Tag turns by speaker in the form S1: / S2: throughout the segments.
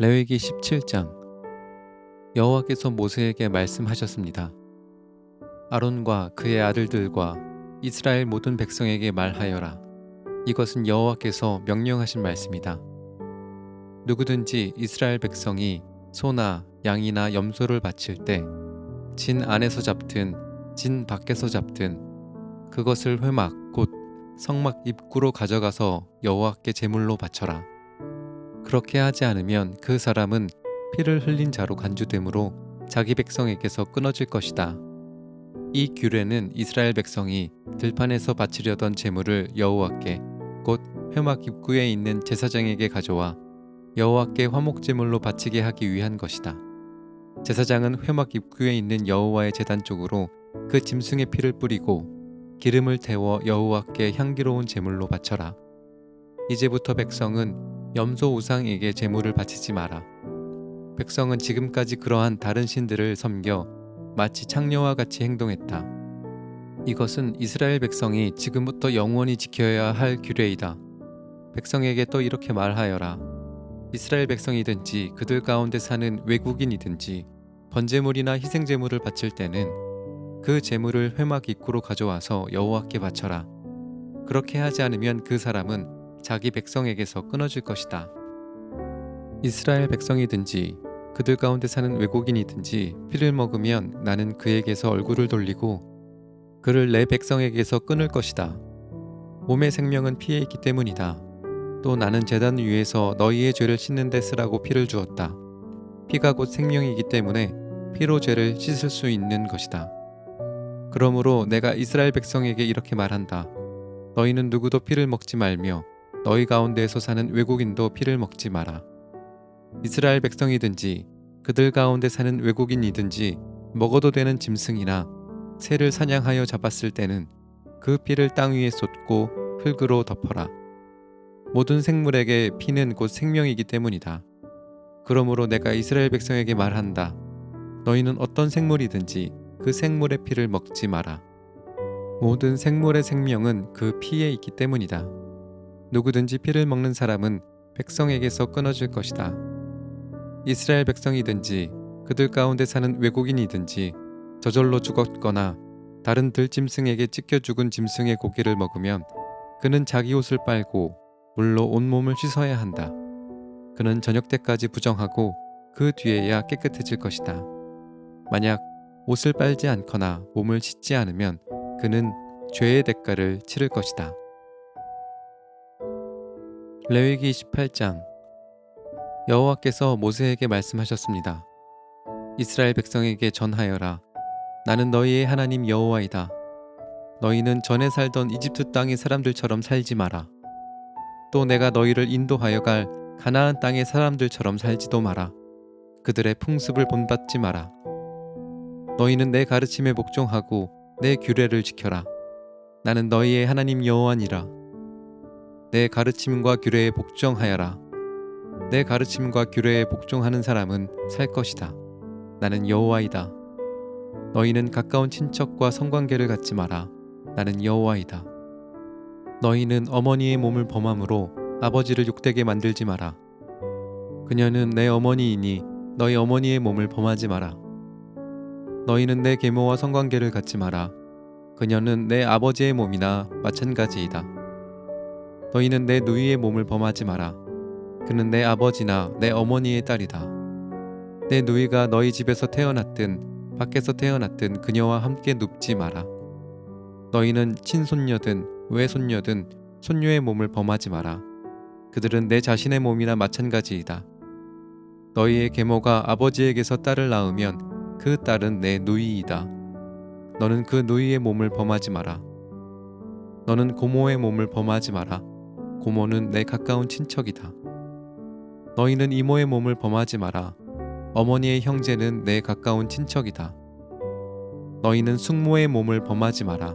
S1: 레위기 17장 여호와께서 모세에게 말씀하셨습니다. 아론과 그의 아들들과 이스라엘 모든 백성에게 말하여라. 이것은 여호와께서 명령하신 말씀이다. 누구든지 이스라엘 백성이 소나 양이나 염소를 바칠 때 진 안에서 잡든 진 밖에서 잡든 그것을 회막 곧 성막 입구로 가져가서 여호와께 제물로 바쳐라. 그렇게 하지 않으면 그 사람은 피를 흘린 자로 간주되므로 자기 백성에게서 끊어질 것이다. 이 규례는 이스라엘 백성이 들판에서 바치려던 제물을 여호와께 곧 회막 입구에 있는 제사장에게 가져와 여호와께 화목 제물로 바치게 하기 위한 것이다. 제사장은 회막 입구에 있는 여호와의 제단 쪽으로 그 짐승의 피를 뿌리고 기름을 태워 여호와께 향기로운 제물로 바쳐라. 이제부터 백성은 염소 우상에게 제물을 바치지 마라. 백성은 지금까지 그러한 다른 신들을 섬겨 마치 창녀와 같이 행동했다. 이것은 이스라엘 백성이 지금부터 영원히 지켜야 할 규례이다. 백성에게 또 이렇게 말하여라. 이스라엘 백성이든지 그들 가운데 사는 외국인이든지 번제물이나 희생 제물을 바칠 때는 그 제물을 회막 입구로 가져와서 여호와께 바쳐라. 그렇게 하지 않으면 그 사람은 자기 백성에게서 끊어질 것이다. 이스라엘 백성이든지 그들 가운데 사는 외국인이든지 피를 먹으면 나는 그에게서 얼굴을 돌리고 그를 내 백성에게서 끊을 것이다. 몸의 생명은 피에 있기 때문이다. 또 나는 제단 위에서 너희의 죄를 씻는 데 쓰라고 피를 주었다. 피가 곧 생명이기 때문에 피로 죄를 씻을 수 있는 것이다. 그러므로 내가 이스라엘 백성에게 이렇게 말한다. 너희는 누구도 피를 먹지 말며 너희 가운데에서 사는 외국인도 피를 먹지 마라. 이스라엘 백성이든지 그들 가운데 사는 외국인이든지 먹어도 되는 짐승이나 새를 사냥하여 잡았을 때는 그 피를 땅 위에 쏟고 흙으로 덮어라. 모든 생물에게 피는 곧 생명이기 때문이다. 그러므로 내가 이스라엘 백성에게 말한다. 너희는 어떤 생물이든지 그 생물의 피를 먹지 마라. 모든 생물의 생명은 그 피에 있기 때문이다. 누구든지 피를 먹는 사람은 백성에게서 끊어질 것이다. 이스라엘 백성이든지 그들 가운데 사는 외국인이든지 저절로 죽었거나 다른 들짐승에게 찢겨 죽은 짐승의 고기를 먹으면 그는 자기 옷을 빨고 물로 온몸을 씻어야 한다. 그는 저녁 때까지 부정하고 그 뒤에야 깨끗해질 것이다. 만약 옷을 빨지 않거나 몸을 씻지 않으면 그는 죄의 대가를 치를 것이다. 레위기 28장 여호와께서 모세에게 말씀하셨습니다. 이스라엘 백성에게 전하여라. 나는 너희의 하나님 여호와이다. 너희는 전에 살던 이집트 땅의 사람들처럼 살지 마라. 또 내가 너희를 인도하여 갈 가나안 땅의 사람들처럼 살지도 마라. 그들의 풍습을 본받지 마라. 너희는 내 가르침에 복종하고 내 규례를 지켜라. 나는 너희의 하나님 여호와니라. 내 가르침과 규례에 복종하여라. 내 가르침과 규례에 복종하는 사람은 살 것이다. 나는 여호와이다. 너희는 가까운 친척과 성관계를 갖지 마라. 나는 여호와이다. 너희는 어머니의 몸을 범함으로 아버지를 욕되게 만들지 마라. 그녀는 내 어머니이니 너희 어머니의 몸을 범하지 마라. 너희는 내 계모와 성관계를 갖지 마라. 그녀는 내 아버지의 몸이나 마찬가지이다. 너희는 내 누이의 몸을 범하지 마라. 그는 내 아버지나 내 어머니의 딸이다. 내 누이가 너희 집에서 태어났든 밖에서 태어났든 그녀와 함께 눕지 마라. 너희는 친손녀든 외손녀든 손녀의 몸을 범하지 마라. 그들은 내 자신의 몸이나 마찬가지이다. 너희의 계모가 아버지에게서 딸을 낳으면 그 딸은 내 누이이다. 너는 그 누이의 몸을 범하지 마라. 너는 고모의 몸을 범하지 마라. 고모는 내 가까운 친척이다. 너희는 이모의 몸을 범하지 마라. 어머니의 형제는 내 가까운 친척이다. 너희는 숙모의 몸을 범하지 마라.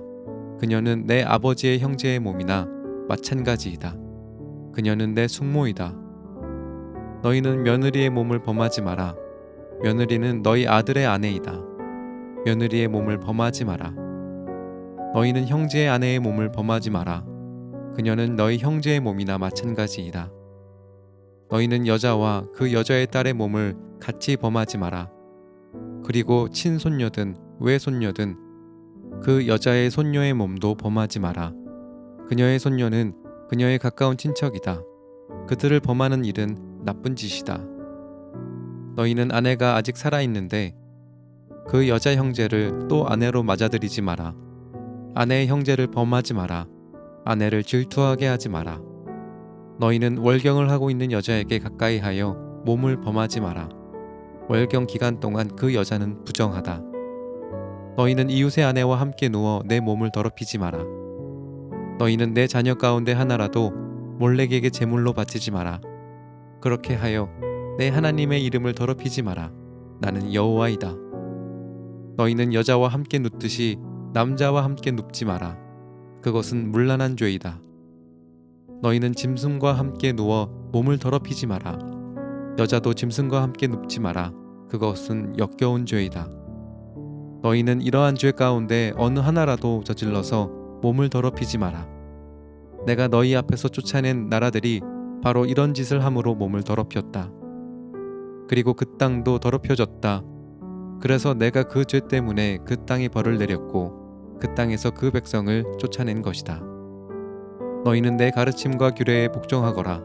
S1: 그녀는 내 아버지의 형제의 몸이나 마찬가지이다. 그녀는 내 숙모이다. 너희는 며느리의 몸을 범하지 마라. 며느리는 너희 아들의 아내이다. 며느리의 몸을 범하지 마라. 너희는 형제의 아내의 몸을 범하지 마라. 그녀는 너희 형제의 몸이나 마찬가지이다. 너희는 여자와 그 여자의 딸의 몸을 같이 범하지 마라. 그리고 친손녀든 외손녀든 그 여자의 손녀의 몸도 범하지 마라. 그녀의 손녀는 그녀의 가까운 친척이다. 그들을 범하는 일은 나쁜 짓이다. 너희는 아내가 아직 살아 있는데 그 여자 형제를 또 아내로 맞아들이지 마라. 아내의 형제를 범하지 마라. 아내를 질투하게 하지 마라. 너희는 월경을 하고 있는 여자에게 가까이 하여 몸을 범하지 마라. 월경 기간 동안 그 여자는 부정하다. 너희는 이웃의 아내와 함께 누워 내 몸을 더럽히지 마라. 너희는 내 자녀 가운데 하나라도 몰렉에게 제물로 바치지 마라. 그렇게 하여 내 하나님의 이름을 더럽히지 마라. 나는 여호와이다. 너희는 여자와 함께 눕듯이 남자와 함께 눕지 마라. 그것은 문란한 죄이다. 너희는 짐승과 함께 누워 몸을 더럽히지 마라. 여자도 짐승과 함께 눕지 마라. 그것은 역겨운 죄이다. 너희는 이러한 죄 가운데 어느 하나라도 저질러서 몸을 더럽히지 마라. 내가 너희 앞에서 쫓아낸 나라들이 바로 이런 짓을 함으로 몸을 더럽혔다. 그리고 그 땅도 더럽혀졌다. 그래서 내가 그 죄 때문에 그 땅에 벌을 내렸고 그 땅에서 그 백성을 쫓아낸 것이다. 너희는 내 가르침과 규례에 복종하거라.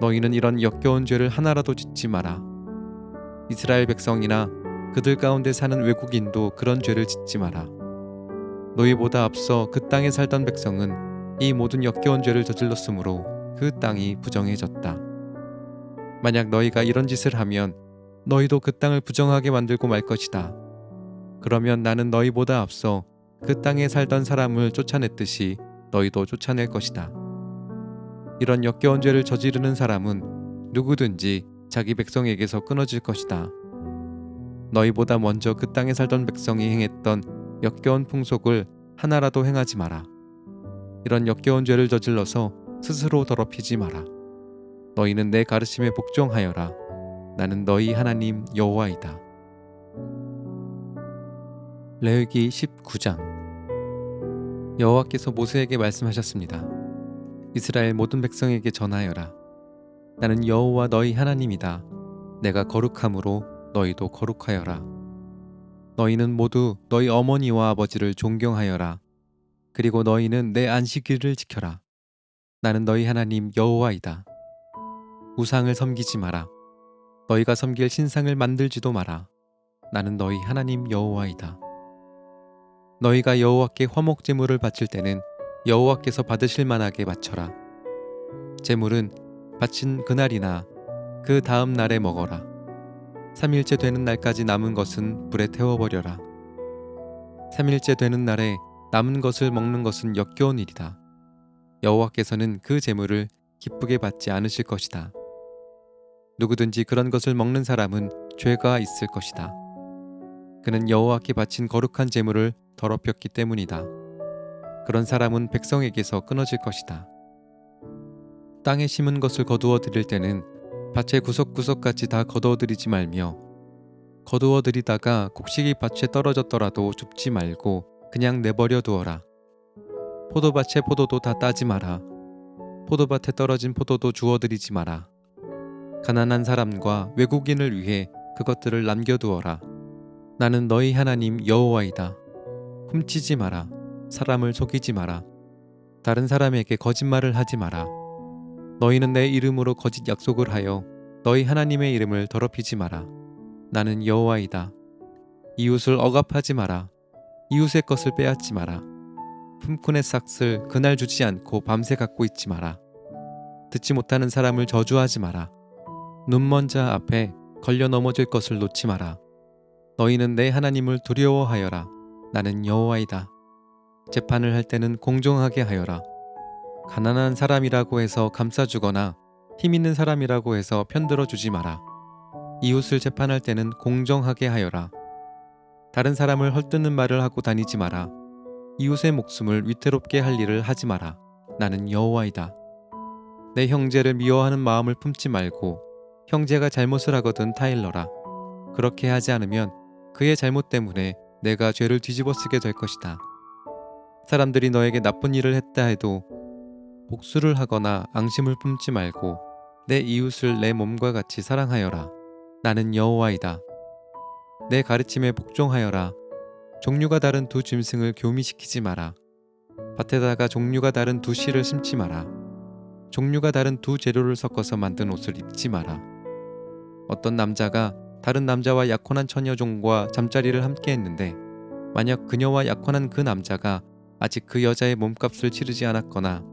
S1: 너희는 이런 역겨운 죄를 하나라도 짓지 마라. 이스라엘 백성이나 그들 가운데 사는 외국인도 그런 죄를 짓지 마라. 너희보다 앞서 그 땅에 살던 백성은 이 모든 역겨운 죄를 저질렀으므로 그 땅이 부정해졌다. 만약 너희가 이런 짓을 하면 너희도 그 땅을 부정하게 만들고 말 것이다. 그러면 나는 너희보다 앞서 그 땅에 살던 사람을 쫓아냈듯이 너희도 쫓아낼 것이다. 이런 역겨운 죄를 저지르는 사람은 누구든지 자기 백성에게서 끊어질 것이다. 너희보다 먼저 그 땅에 살던 백성이 행했던 역겨운 풍속을 하나라도 행하지 마라. 이런 역겨운 죄를 저질러서 스스로 더럽히지 마라. 너희는 내 가르침에 복종하여라. 나는 너희 하나님 여호와이다. 레위기 19장 여호와께서 모세에게 말씀하셨습니다. 이스라엘 모든 백성에게 전하여라. 나는 여호와 너희 하나님이다. 내가 거룩함으로 너희도 거룩하여라. 너희는 모두 너희 어머니와 아버지를 존경하여라. 그리고 너희는 내 안식일을 지켜라. 나는 너희 하나님 여호와이다. 우상을 섬기지 마라. 너희가 섬길 신상을 만들지도 마라. 나는 너희 하나님 여호와이다. 너희가 여호와께 화목 제물을 바칠 때는 여호와께서 받으실 만하게 바쳐라. 제물은 바친 그날이나 그 다음 날에 먹어라. 3일째 되는 날까지 남은 것은 불에 태워버려라. 3일째 되는 날에 남은 것을 먹는 것은 역겨운 일이다. 여호와께서는 그 제물을 기쁘게 받지 않으실 것이다. 누구든지 그런 것을 먹는 사람은 죄가 있을 것이다. 그는 여호와께 바친 거룩한 제물을 더럽혔기 때문이다. 그런 사람은 백성에게서 끊어질 것이다. 땅에 심은 것을 거두어 드릴 때는 밭의 구석구석같이 다 거두어 드리지 말며 거두어 드리다가 곡식이 밭에 떨어졌더라도 줍지 말고 그냥 내버려 두어라. 포도밭의 포도도 다 따지 마라. 포도밭에 떨어진 포도도 주워 드리지 마라. 가난한 사람과 외국인을 위해 그것들을 남겨 두어라. 나는 너희 하나님 여호와이다. 훔치지 마라. 사람을 속이지 마라. 다른 사람에게 거짓말을 하지 마라. 너희는 내 이름으로 거짓 약속을 하여 너희 하나님의 이름을 더럽히지 마라. 나는 여호와이다. 이웃을 억압하지 마라. 이웃의 것을 빼앗지 마라. 품꾼의 삭슬 그날 주지 않고 밤새 갖고 있지 마라. 듣지 못하는 사람을 저주하지 마라. 눈먼 자 앞에 걸려 넘어질 것을 놓지 마라. 너희는 내 하나님을 두려워하여라. 나는 여호와이다. 재판을 할 때는 공정하게 하여라. 가난한 사람이라고 해서 감싸주거나 힘 있는 사람이라고 해서 편들어 주지 마라. 이웃을 재판할 때는 공정하게 하여라. 다른 사람을 헐뜯는 말을 하고 다니지 마라. 이웃의 목숨을 위태롭게 할 일을 하지 마라. 나는 여호와이다. 내 형제를 미워하는 마음을 품지 말고 형제가 잘못을 하거든 타일러라. 그렇게 하지 않으면 그의 잘못 때문에 내가 죄를 뒤집어 쓰게 될 것이다. 사람들이 너에게 나쁜 일을 했다 해도 복수를 하거나 앙심을 품지 말고 내 이웃을 내 몸과 같이 사랑하여라. 나는 여호와이다. 내 가르침에 복종하여라. 종류가 다른 두 짐승을 교미시키지 마라. 밭에다가 종류가 다른 두 씨를 심지 마라. 종류가 다른 두 재료를 섞어서 만든 옷을 입지 마라. 어떤 남자가 다른 남자와 약혼한 처녀 종과 잠자리를 함께 했는데 만약 그녀와 약혼한 그 남자가 아직 그 여자의 몸값을 치르지 않았거나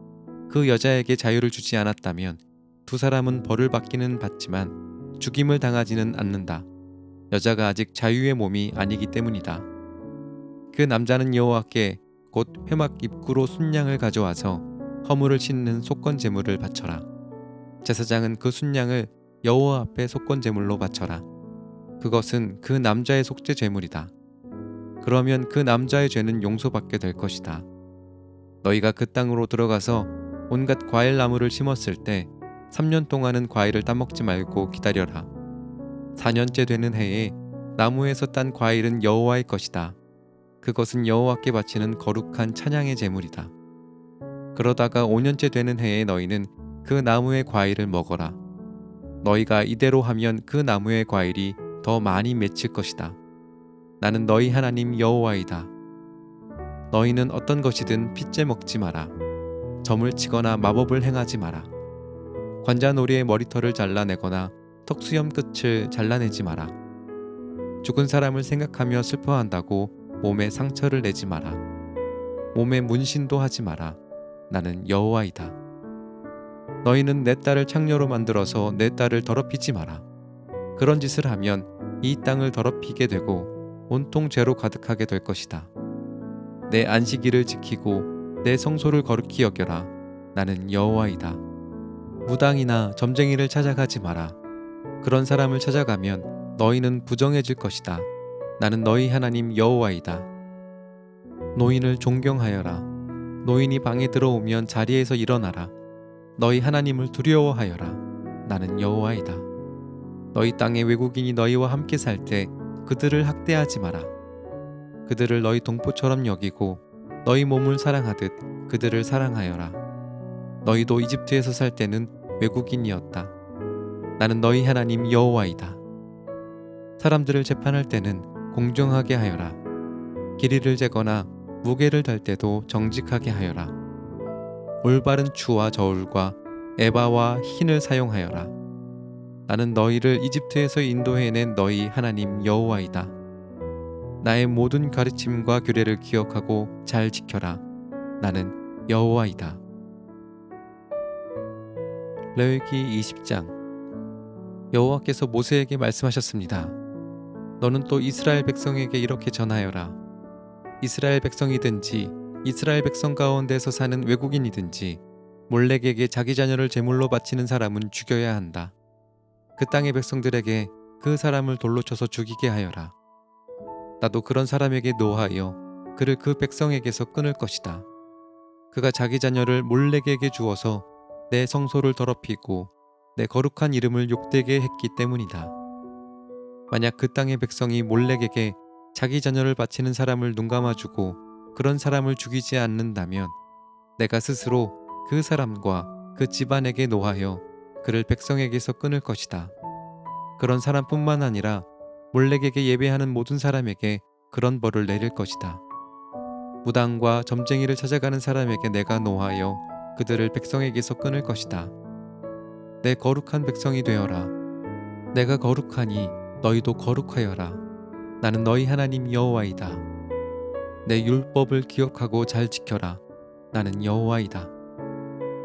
S1: 그 여자에게 자유를 주지 않았다면 두 사람은 벌을 받기는 받지만 죽임을 당하지는 않는다. 여자가 아직 자유의 몸이 아니기 때문이다. 그 남자는 여호와께 곧 회막 입구로 순양을 가져와서 허물을 씻는 속건 제물을 바쳐라. 제사장은 그 순양을 여호와 앞에 속건 제물로 바쳐라. 그것은 그 남자의 속죄 제물이다. 그러면 그 남자의 죄는 용서받게 될 것이다. 너희가 그 땅으로 들어가서 온갖 과일 나무를 심었을 때 3년 동안은 과일을 따먹지 말고 기다려라. 4년째 되는 해에 나무에서 딴 과일은 여호와의 것이다. 그것은 여호와께 바치는 거룩한 찬양의 제물이다. 그러다가 5년째 되는 해에 너희는 그 나무의 과일을 먹어라. 너희가 이대로 하면 그 나무의 과일이 더 많이 맺힐 것이다. 나는 너희 하나님 여호와이다. 너희는 어떤 것이든 핏째 먹지 마라. 점을 치거나 마법을 행하지 마라. 관자놀이의 머리털을 잘라내거나 턱수염 끝을 잘라내지 마라. 죽은 사람을 생각하며 슬퍼한다고 몸에 상처를 내지 마라. 몸에 문신도 하지 마라. 나는 여호와이다. 너희는 내 딸을 창녀로 만들어서 내 딸을 더럽히지 마라. 그런 짓을 하면 이 땅을 더럽히게 되고 온통 죄로 가득하게 될 것이다. 내 안식일을 지키고 내 성소를 거룩히 여겨라. 나는 여호와이다. 무당이나 점쟁이를 찾아가지 마라. 그런 사람을 찾아가면 너희는 부정해질 것이다. 나는 너희 하나님 여호와이다. 노인을 존경하여라. 노인이 방에 들어오면 자리에서 일어나라. 너희 하나님을 두려워하여라. 나는 여호와이다. 너희 땅에 외국인이 너희와 함께 살 때 그들을 학대하지 마라. 그들을 너희 동포처럼 여기고 너희 몸을 사랑하듯 그들을 사랑하여라. 너희도 이집트에서 살 때는 외국인이었다. 나는 너희 하나님 여호와이다. 사람들을 재판할 때는 공정하게 하여라. 길이를 재거나 무게를 달 때도 정직하게 하여라. 올바른 추와 저울과 에바와 흰을 사용하여라. 나는 너희를 이집트에서 인도해낸 너희 하나님 여호와이다. 나의 모든 가르침과 규례를 기억하고 잘 지켜라. 나는 여호와이다. 레위기 20장 여호와께서 모세에게 말씀하셨습니다. 너는 또 이스라엘 백성에게 이렇게 전하여라. 이스라엘 백성이든지 이스라엘 백성 가운데서 사는 외국인이든지 몰렉에게 자기 자녀를 제물로 바치는 사람은 죽여야 한다. 그 땅의 백성들에게 그 사람을 돌로 쳐서 죽이게 하여라. 나도 그런 사람에게 노하여 그를 그 백성에게서 끊을 것이다. 그가 자기 자녀를 몰렉에게 주어서 내 성소를 더럽히고 내 거룩한 이름을 욕되게 했기 때문이다. 만약 그 땅의 백성이 몰렉에게 자기 자녀를 바치는 사람을 눈감아 주고 그런 사람을 죽이지 않는다면 내가 스스로 그 사람과 그 집안에게 노하여 그를 백성에게서 끊을 것이다. 그런 사람뿐만 아니라 몰렉에게 예배하는 모든 사람에게 그런 벌을 내릴 것이다. 무당과 점쟁이를 찾아가는 사람에게 내가 노하여 그들을 백성에게서 끊을 것이다. 내 거룩한 백성이 되어라. 내가 거룩하니 너희도 거룩하여라. 나는 너희 하나님 여호와이다. 내 율법을 기억하고 잘 지켜라. 나는 여호와이다.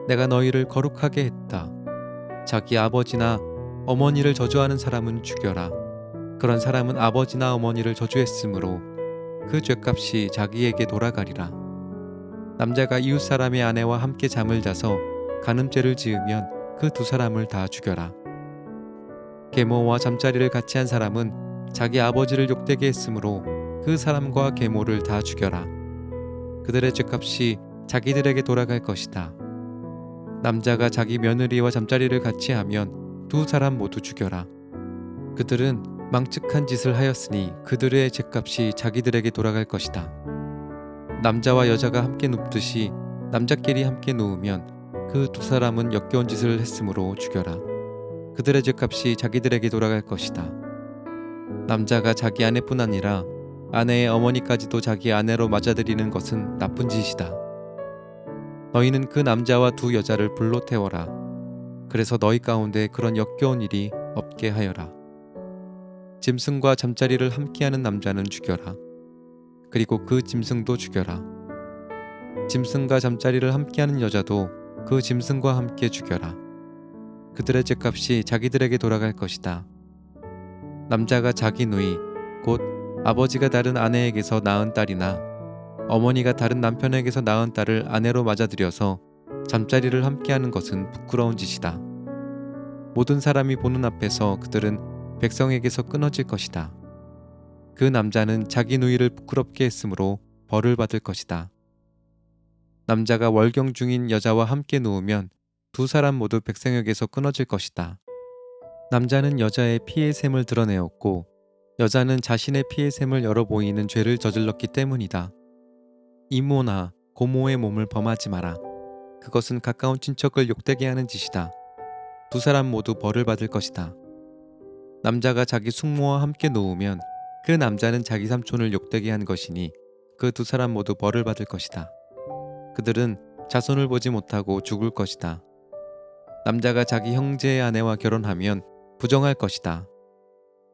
S1: 내가 너희를 거룩하게 했다. 자기 아버지나 어머니를 저주하는 사람은 죽여라. 그런 사람은 아버지나 어머니를 저주했으므로 그 죄값이 자기에게 돌아가리라. 남자가 이웃 사람의 아내와 함께 잠을 자서 간음죄를 지으면 그 두 사람을 다 죽여라. 계모와 잠자리를 같이 한 사람은 자기 아버지를 욕되게 했으므로 그 사람과 계모를 다 죽여라. 그들의 죄값이 자기들에게 돌아갈 것이다. 남자가 자기 며느리와 잠자리를 같이 하면 두 사람 모두 죽여라. 그들은 망측한 짓을 하였으니 그들의 죄값이 자기들에게 돌아갈 것이다. 남자와 여자가 함께 눕듯이 남자끼리 함께 누우면 그 두 사람은 역겨운 짓을 했으므로 죽여라. 그들의 죄값이 자기들에게 돌아갈 것이다. 남자가 자기 아내뿐 아니라 아내의 어머니까지도 자기 아내로 맞아들이는 것은 나쁜 짓이다. 너희는 그 남자와 두 여자를 불로 태워라. 그래서 너희 가운데 그런 역겨운 일이 없게 하여라. 짐승과 잠자리를 함께하는 남자는 죽여라. 그리고 그 짐승도 죽여라. 짐승과 잠자리를 함께하는 여자도 그 짐승과 함께 죽여라. 그들의 죄값이 자기들에게 돌아갈 것이다. 남자가 자기 누이, 곧 아버지가 다른 아내에게서 낳은 딸이나 어머니가 다른 남편에게서 낳은 딸을 아내로 맞아들여서 잠자리를 함께하는 것은 부끄러운 짓이다. 모든 사람이 보는 앞에서 그들은 백성에게서 끊어질 것이다. 그 남자는 자기 누이를 부끄럽게 했으므로 벌을 받을 것이다. 남자가 월경 중인 여자와 함께 누우면 두 사람 모두 백성에게서 끊어질 것이다. 남자는 여자의 피의 샘을 드러내었고 여자는 자신의 피의 샘을 열어 보이는 죄를 저질렀기 때문이다. 이모나 고모의 몸을 범하지 마라. 그것은 가까운 친척을 욕되게 하는 짓이다. 두 사람 모두 벌을 받을 것이다. 남자가 자기 숙모와 함께 누우면 그 남자는 자기 삼촌을 욕되게 한 것이니 그 두 사람 모두 벌을 받을 것이다. 그들은 자손을 보지 못하고 죽을 것이다. 남자가 자기 형제의 아내와 결혼하면 부정할 것이다.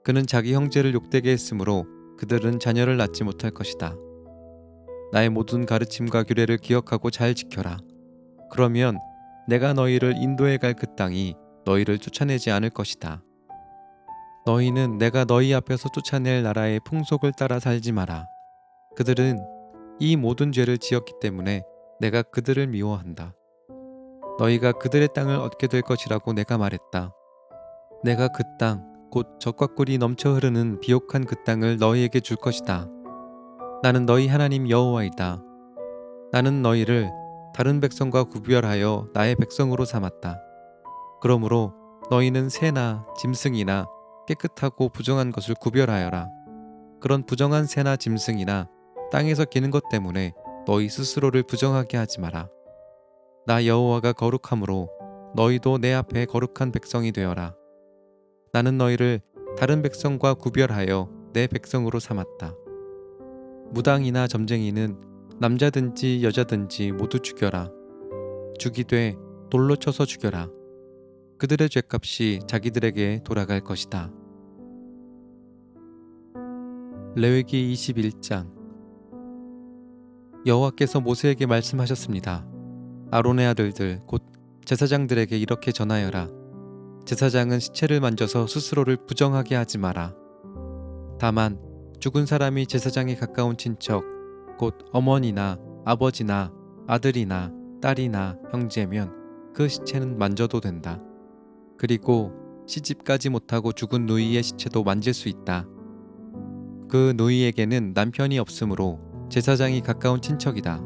S1: 그는 자기 형제를 욕되게 했으므로 그들은 자녀를 낳지 못할 것이다. 나의 모든 가르침과 규례를 기억하고 잘 지켜라. 그러면 내가 너희를 인도해 갈 그 땅이 너희를 쫓아내지 않을 것이다. 너희는 내가 너희 앞에서 쫓아낼 나라의 풍속을 따라 살지 마라. 그들은 이 모든 죄를 지었기 때문에 내가 그들을 미워한다. 너희가 그들의 땅을 얻게 될 것이라고 내가 말했다. 내가 그 땅, 곧 젖과 꿀이 넘쳐 흐르는 비옥한 그 땅을 너희에게 줄 것이다. 나는 너희 하나님 여호와이다. 나는 너희를 다른 백성과 구별하여 나의 백성으로 삼았다. 그러므로 너희는 새나 짐승이나 깨끗하고 부정한 것을 구별하여라. 그런 부정한 새나 짐승이나 땅에서 기는 것 때문에 너희 스스로를 부정하게 하지 마라. 나 여호와가 거룩함으로 너희도 내 앞에 거룩한 백성이 되어라. 나는 너희를 다른 백성과 구별하여 내 백성으로 삼았다. 무당이나 점쟁이는 남자든지 여자든지 모두 죽여라. 죽이되 돌로 쳐서 죽여라. 그들의 죄값이 자기들에게 돌아갈 것이다. 레위기 21장 여호와께서 모세에게 말씀하셨습니다. 아론의 아들들 곧 제사장들에게 이렇게 전하여라. 제사장은 시체를 만져서 스스로를 부정하게 하지 마라. 다만 죽은 사람이 제사장에 가까운 친척 곧 어머니나 아버지나 아들이나 딸이나 형제면 그 시체는 만져도 된다. 그리고 시집가지 못하고 죽은 누이의 시체도 만질 수 있다. 그 누이에게는 남편이 없으므로 제사장이 가까운 친척이다.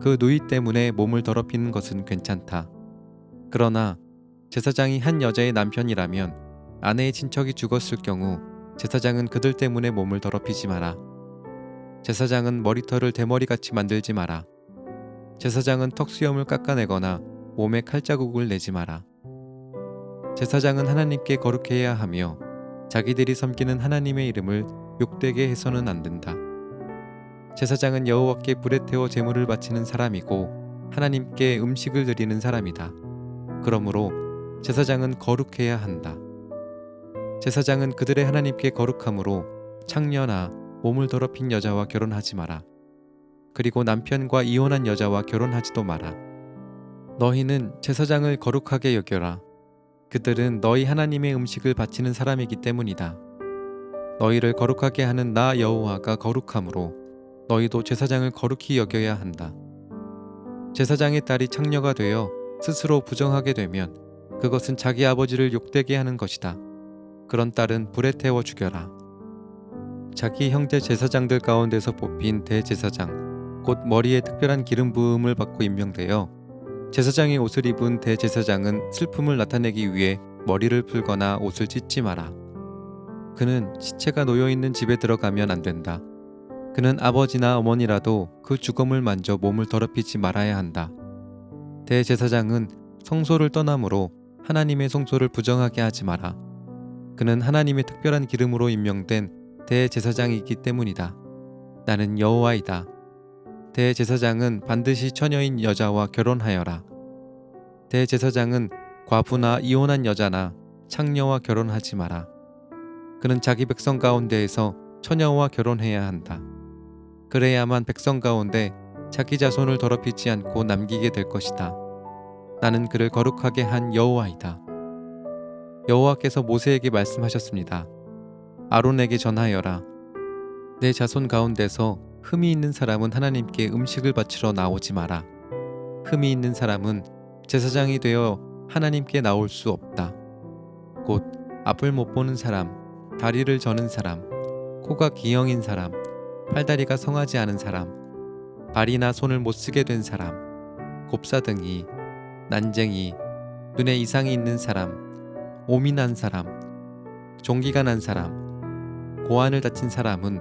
S1: 그 누이 때문에 몸을 더럽히는 것은 괜찮다. 그러나 제사장이 한 여자의 남편이라면 아내의 친척이 죽었을 경우 제사장은 그들 때문에 몸을 더럽히지 마라. 제사장은 머리털을 대머리같이 만들지 마라. 제사장은 턱수염을 깎아내거나 몸에 칼자국을 내지 마라. 제사장은 하나님께 거룩해야 하며 자기들이 섬기는 하나님의 이름을 욕되게 해서는 안 된다. 제사장은 여호와께 불에 태워 제물을 바치는 사람이고 하나님께 음식을 드리는 사람이다. 그러므로 제사장은 거룩해야 한다. 제사장은 그들의 하나님께 거룩함으로 창녀나 몸을 더럽힌 여자와 결혼하지 마라. 그리고 남편과 이혼한 여자와 결혼하지도 마라. 너희는 제사장을 거룩하게 여겨라. 그들은 너희 하나님의 음식을 바치는 사람이기 때문이다. 너희를 거룩하게 하는 나 여호와가 거룩함으로 너희도 제사장을 거룩히 여겨야 한다. 제사장의 딸이 창녀가 되어 스스로 부정하게 되면 그것은 자기 아버지를 욕되게 하는 것이다. 그런 딸은 불에 태워 죽여라. 자기 형제 제사장들 가운데서 뽑힌 대제사장, 곧 머리에 특별한 기름 부음을 받고 임명되어 제사장의 옷을 입은 대제사장은 슬픔을 나타내기 위해 머리를 풀거나 옷을 찢지 마라. 그는 시체가 놓여 있는 집에 들어가면 안 된다. 그는 아버지나 어머니라도 그 죽음을 만져 몸을 더럽히지 말아야 한다. 대제사장은 성소를 떠나므로 하나님의 성소를 부정하게 하지 마라. 그는 하나님의 특별한 기름으로 임명된 대제사장이기 때문이다. 나는 여호와이다. 대제사장은 반드시 처녀인 여자와 결혼하여라. 대제사장은 과부나 이혼한 여자나 창녀와 결혼하지 마라. 그는 자기 백성 가운데에서 처녀와 결혼해야 한다. 그래야만 백성 가운데 자기 자손을 더럽히지 않고 남기게 될 것이다. 나는 그를 거룩하게 한 여호와이다. 여호와께서 모세에게 말씀하셨습니다. 아론에게 전하여라. 내 자손 가운데서 흠이 있는 사람은 하나님께 음식을 바치러 나오지 마라. 흠이 있는 사람은 제사장이 되어 하나님께 나올 수 없다. 곧 앞을 못 보는 사람, 다리를 저는 사람, 코가 기형인 사람, 팔다리가 성하지 않은 사람, 발이나 손을 못 쓰게 된 사람, 곱사등이, 난쟁이, 눈에 이상이 있는 사람, 오민한 사람, 종기가 난 사람, 고안을 다친 사람은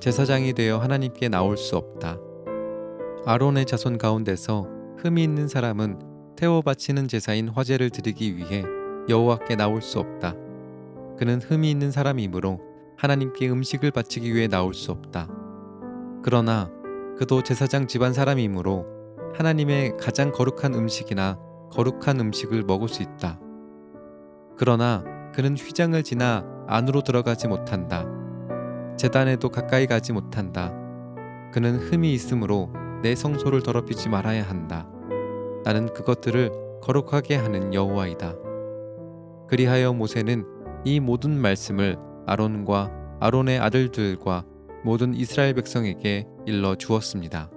S1: 제사장이 되어 하나님께 나올 수 없다. 아론의 자손 가운데서 흠이 있는 사람은 태워 바치는 제사인 화제를 드리기 위해 여호와께 나올 수 없다. 그는 흠이 있는 사람이므로 하나님께 음식을 바치기 위해 나올 수 없다. 그러나 그도 제사장 집안 사람이므로 하나님의 가장 거룩한 음식이나 거룩한 음식을 먹을 수 있다. 그러나 그는 휘장을 지나 안으로 들어가지 못한다. 재단에도 가까이 가지 못한다. 그는 흠이 있으므로 내 성소를 더럽히지 말아야 한다. 나는 그것들을 거룩하게 하는 여호와이다. 그리하여 모세는 이 모든 말씀을 아론과 아론의 아들들과 모든 이스라엘 백성에게 일러 주었습니다.